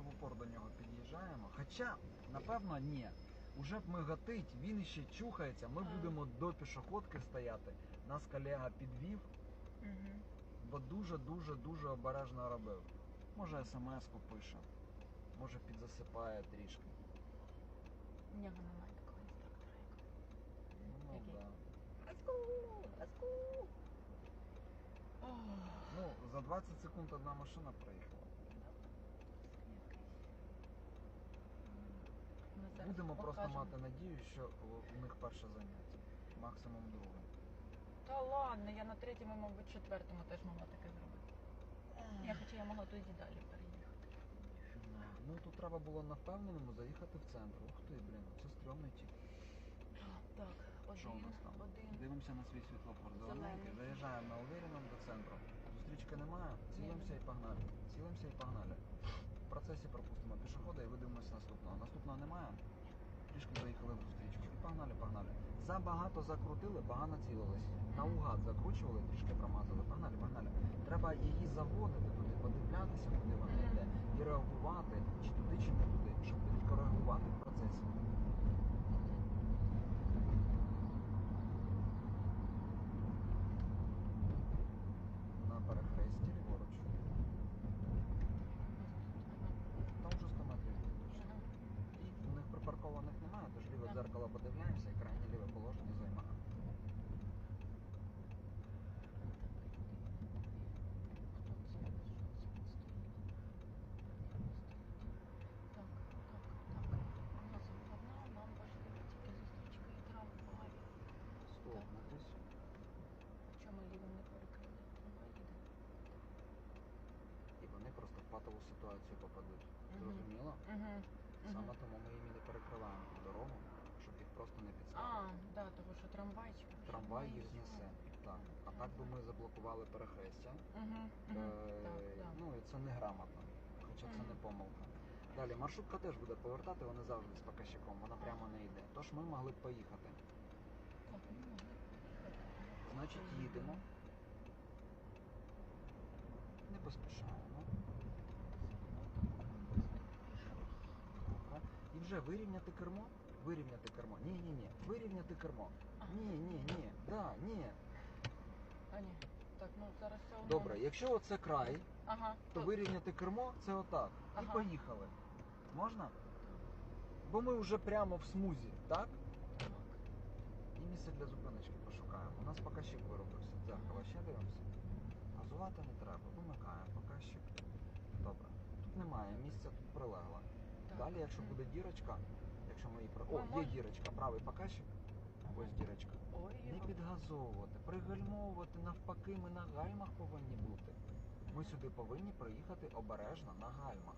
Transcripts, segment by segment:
в упор до нього під'їжджаємо. Хоча, напевно, ні. Уже б мигатить, він іще чухається, ми А. будемо до пішоходки стояти. Нас колега підвів, Угу. бо дуже-дуже дуже обережно робив. Може смс-ку пише, може підзасипає трішки. У нього немає такого інструктора, як Ну, Який? да. Ласку, ласку. ну, за 20 секунд одна машина проїхала. Будемо просто мати надію, що у- них перше заняття, максимум друге. Та ладно, я на третьому, мабуть, четвертому теж могла таке зробити. Я хоча я могла тоді далі переїхати. Ну тут треба було на впевненому заїхати в центр. Ух ти, блін, це стрьомний тіп. Так, Що у один, нас там? один. Дивимося на свій світлофор. Зелененький. Заїжджаємо на увереному до центру. Зустрічки немає. Цілимося і погнали. Цілимося і погнали. В процесі пропустимо пішохода і видивимося наступного. Наступного немає. Трішки заїхали в зустрічку. Погнали, погнали. Забагато закрутили, погано цілились. Наугад закручували, трішки промазали. Погнали, погнали. Треба її заводити туди, подивлятися, куди вона йде, і реагувати, чи туди, чи не туди, щоб підкоригувати в процесі. На перехресті ліворуч. Там вже 100 метрів точно. Ага. І у них припаркованих немає, тож ліве Так. дзеркало подивляємося і крайнє ліве положення займаємо. Так, так, так. У нас одна, нам важлива тільки зустрічка і трамвай. Стопнутись. Чому лівим не перекрили? Трамвай їде. І вони просто ситуацію попадуть. Зрозуміло? Саме тому ми їм і не перекриваємо дорогу, щоб їх просто не А, підставити. да, тому що трамвайчик. Трамвай їх знесе. Так. А так би ми заблокували перехрестя. Е. Ну і це неграмотно, хоча це не помилка. Далі маршрутка теж буде повертати, вони завжди з показчиком, вона прямо не йде. Тож ми могли б поїхати. Значить, їдемо. Не поспішаємо. Добре. І вже вирівняти кермо. Вирівняти кермо. Ні, ні, ні. Вирівняти кермо. Ні, ні, ні. Да, ні. А, ні. Так, ну зараз все одно. Добре, якщо оце край, Ага. то вирівняти кермо це отак. І Ага. поїхали. Можна? Бо ми вже прямо в смузі, так? І місце для зупиночки пошукаємо. У нас показчик виробився. Дзеркало ще дивимося. Газувати не треба. Вимикаємо показчик. Добре. Тут немає місця, тут прилегло. Далі, якщо буде дірочка, якщо ми її про. О, є дірочка, правий показчик. Ось дірочка. Не підгазовувати, пригальмовувати навпаки, ми на гальмах повинні бути. Ми сюди повинні приїхати обережно на гальмах.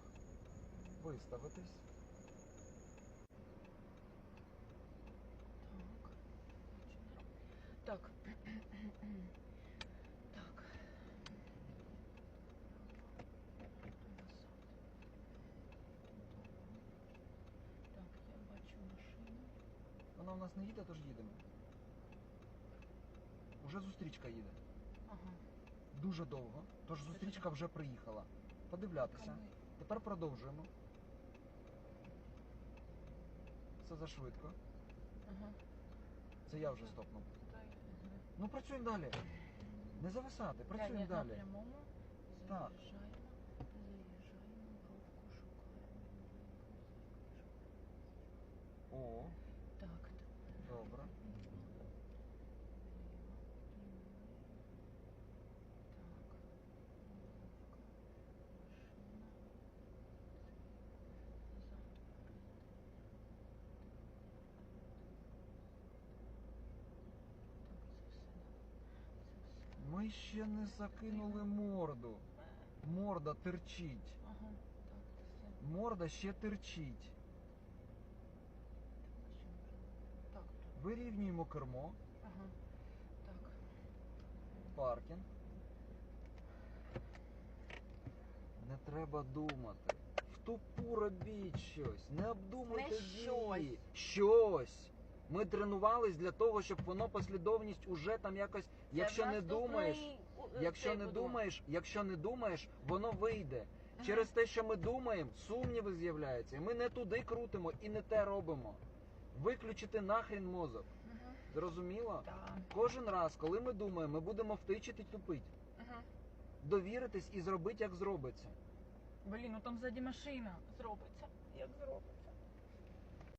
Виставитись. Так. Так. Так, я бачу машину. Вона у нас не їде, тож їдемо. Уже зустрічка їде. Ага. Дуже довго, тож зустрічка вже приїхала. Подивлятися. Тепер продовжуємо. Це зашвидко. Ага. Це я вже стопнув. Ну працюємо далі. Не зависати, працюємо Далі. Так. Заїжджаємо. Заїжджаємо. Бровку шукаємо. О, Так. добре. Ми ще не закинули морду. Морда терчить. Ага, так, все. Морда ще терчить. Так. Вирівнюємо кермо, Ага. Так. паркінг. Не треба думати. В тупу робіть щось. Не обдумуйте Не дії. щось. Ми тренувались для того, щоб воно послідовність уже там якось. Якщо не думаєш, якщо не думаєш, якщо не думаєш, воно вийде. Через те, що ми думаємо, сумніви з'являються. І ми не туди крутимо і не те робимо. Виключити нахрін мозок. Зрозуміло? Кожен раз, коли ми думаємо, ми будемо втичити тупить. Довіритись і зробити, як зробиться. Блін, ну там ззаді машина зробиться. Як зробиться?